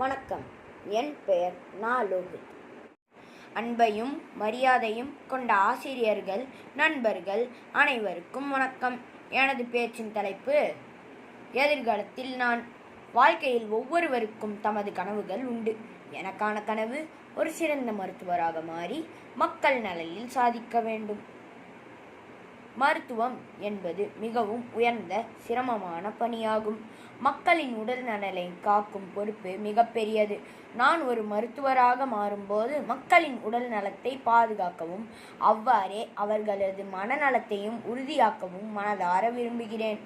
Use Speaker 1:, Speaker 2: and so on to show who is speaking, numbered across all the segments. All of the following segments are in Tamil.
Speaker 1: வணக்கம். என் பெயர் நா லோகித் அன்பையும் மரியாதையும் கொண்ட ஆசிரியர்கள் நண்பர்கள் அனைவருக்கும் வணக்கம். எனது பேச்சின் தலைப்பு எதிர்காலத்தில் நான் வாழ்க்கையில் ஒவ்வொருவருக்கும் தமது கனவுகள் உண்டு. எனக்கான கனவு ஒரு சிறந்த மருத்துவராக மாறி மக்கள் நலனில் சாதிக்க வேண்டும். மருத்துவம் என்பது மிகவும் உயர்ந்த சிரமமான பணியாகும். மக்களின் உடல் நலனை காக்கும் பொறுப்பு மிகப்பெரியது. நான் ஒரு மருத்துவராக மாறும்போது மக்களின் உடல் நலத்தை பாதுகாக்கவும் அவ்வாறே அவர்களது மனநலத்தையும் உறுதியாக்கவும் மனதார விரும்புகிறேன்.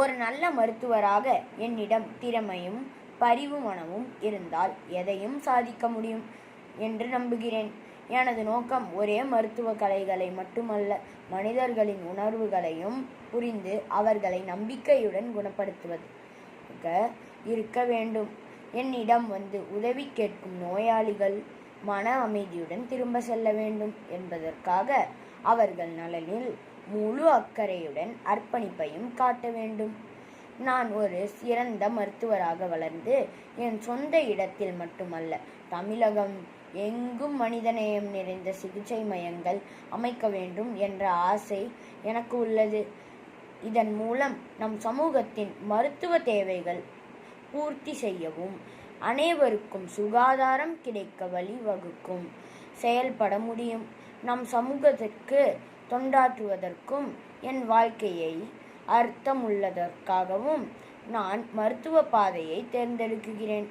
Speaker 1: ஒரு நல்ல மருத்துவராக என்னிடம் திறமையும் பரிவு மனமும் இருந்தால் எதையும் சாதிக்க முடியும். என்று நம்புகிறேன். எனது நோக்கம் ஒரே மருத்துவ கலைகளை மட்டுமல்ல மனிதர்களின் உணர்வுகளையும் புரிந்து அவர்களை நம்பிக்கையுடன் குணப்படுத்துவதாக இருக்க வேண்டும். என்னிடம் வந்து உதவி கேட்கும் நோயாளிகள் மன அமைதியுடன் திரும்ப செல்ல வேண்டும் என்பதற்காக அவர்கள் நலனில் முழு அக்கறையுடன் அர்ப்பணிப்பையும் காட்ட வேண்டும். நான் ஒரு சிறந்த மருத்துவராக வளர்ந்து என் சொந்த இடத்தில் மட்டுமல்ல தமிழகம் எங்கும் மனிதநேயம் நிறைந்த சிகிச்சை மையங்கள் அமைக்க வேண்டும் என்ற ஆசை எனக்கு உள்ளது. இதன் மூலம் நம் சமூகத்தின் மருத்துவ தேவைகள் பூர்த்தி செய்யவும் அனைவருக்கும் சுகாதாரம் கிடைக்க வழிவகுக்கும் செயல்பட முடியும். நம் சமூகத்திற்கு தொண்டாற்றுவதற்கும் என் வாழ்க்கையை அர்த்தமுள்ளதற்காகவும் நான் மருத்துவ பாதையை தேர்ந்தெடுக்கிறேன்.